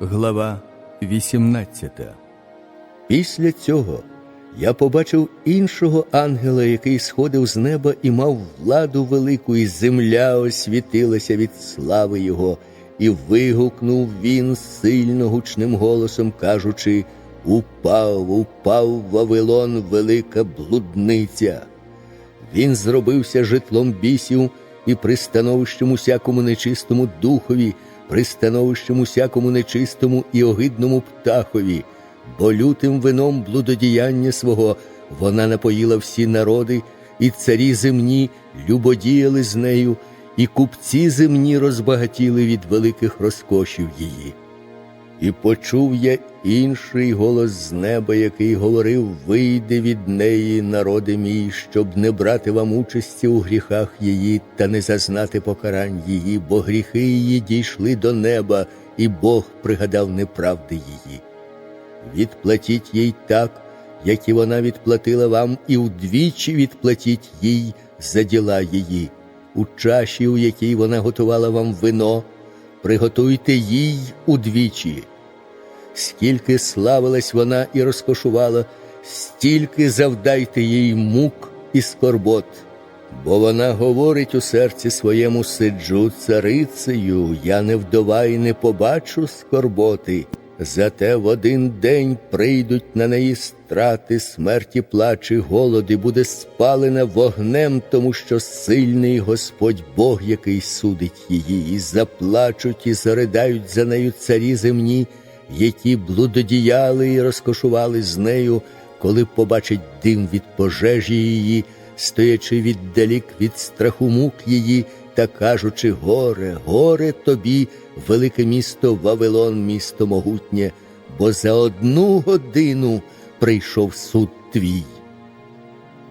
Глава 18 Після цього я побачив іншого ангела, який сходив з неба і мав владу велику, і земля освітилася від слави Його, і вигукнув він сильно гучним голосом, кажучи: Упав, упав Вавилон, велика блудниця. Він зробився житлом бісів і пристановищем усякому нечистому духові, пристановищем усякому нечистому і огидному птахові, бо лютим вином блудодіяння свого вона напоїла всі народи, і царі земні любодіяли з нею, і купці земні розбагатіли від великих розкошів її. І почув я інший голос з неба, який говорив: Вийди від неї, народи мій, щоб не брати вам участі у гріхах її та не зазнати покарань її, бо гріхи її дійшли до неба, і Бог пригадав неправди її. Відплатіть їй так, як і вона відплатила вам, і удвічі відплатіть їй за діла її. У чаші, у якій вона готувала вам вино, приготуйте їй удвічі. Скільки славилась вона і розкошувала, стільки завдайте їй мук і скорбот. Бо вона говорить у серці своєму сиджу царицею, я не вдова і не побачу скорботи. Зате в один день прийдуть на неї страти, смерті, плачі, голоди, буде спалена вогнем, тому що сильний Господь Бог, який судить її, і заплачуть, і заридають за нею царі земні, які блудодіяли і розкошували з нею, коли побачать дим від пожежі її, стоячи віддалік від страху мук її та кажучи: горе, горе тобі, велике місто Вавилон, місто могутнє, бо за одну годину прийшов суд твій.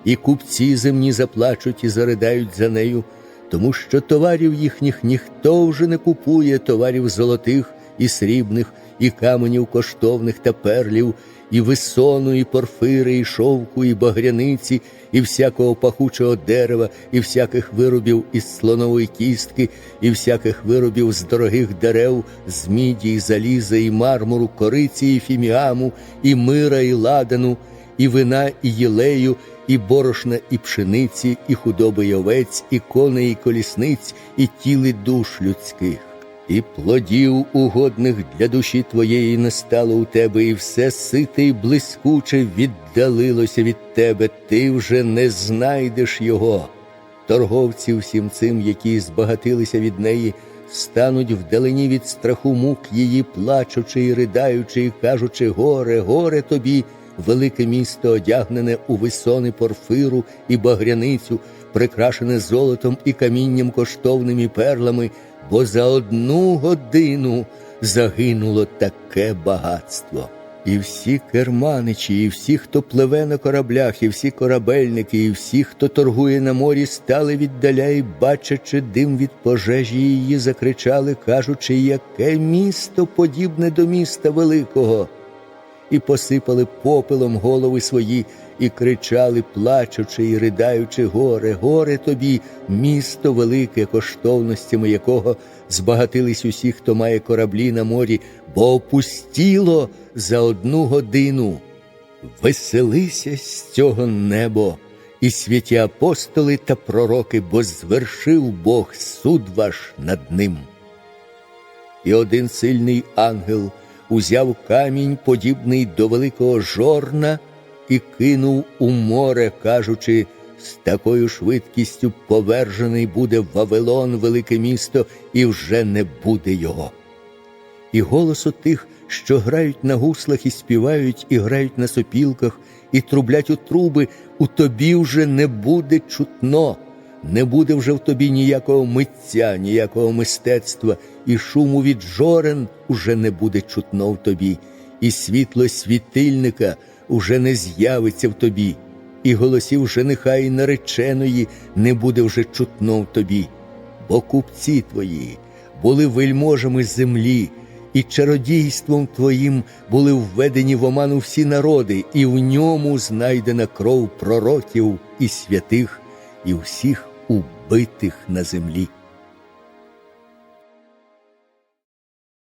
І купці земні заплачуть і заридають за нею, тому що товарів їхніх ніхто вже не купує, товарів золотих і срібних, і каменів коштовних та перлів, і висону, і порфири, і шовку, і багряниці, і всякого пахучого дерева, і всяких виробів із слонової кістки, і всяких виробів з дорогих дерев, з міді, і заліза, і мармуру, кориці, і фіміаму, і мира, і ладану, і вина, і єлею, і борошна, і пшениці, і худоби й овець, і коней, і колісниць, і тіли душ людських. І плодів угодних для душі твоєї не стало у тебе, і все сите й блискуче віддалилося від тебе, ти вже не знайдеш його. Торговці всім цим, які збагатилися від неї, стануть вдалині від страху мук її, плачучи і ridaючи, і кажучи: горе, горе тобі, велике місто, одягнене у висони порфиру і багряницю, прикрашене золотом і камінням коштовним і перлами бо за одну годину загинуло таке багатство. І всі керманичі, і всі, хто пливе на кораблях, і всі корабельники, і всі, хто торгує на морі, стали віддаля і, бачачи дим від пожежі її, закричали, кажучи, яке місто подібне до міста великого. І посипали попелом голови свої, і кричали, плачучи і ридаючи, горе, горе тобі, місто велике, коштовностями якого збагатились усі, хто має кораблі на морі, бо опустіло за одну годину. Веселися з цього небо, і святі апостоли та пророки, бо звершив Бог суд ваш над ним. І один сильний ангел узяв камінь, подібний до великого жорна, і кинув у море, кажучи, з такою швидкістю повержений буде Вавилон, велике місто, і вже не буде його. І голосу тих, що грають на гуслах і співають, і грають на сопілках, і трублять у труби, у тобі вже не буде чутно, не буде вже в тобі ніякого митця, ніякого мистецтва, і шуму від жорен уже не буде чутно в тобі, і світло світильника уже не з'явиться в тобі, і голосів жениха і нареченої не буде вже чутно в тобі, бо купці твої були вельможами землі, і чародійством твоїм були введені в оману всі народи, і в ньому знайдена кров пророків і святих, і всіх убитих на землі.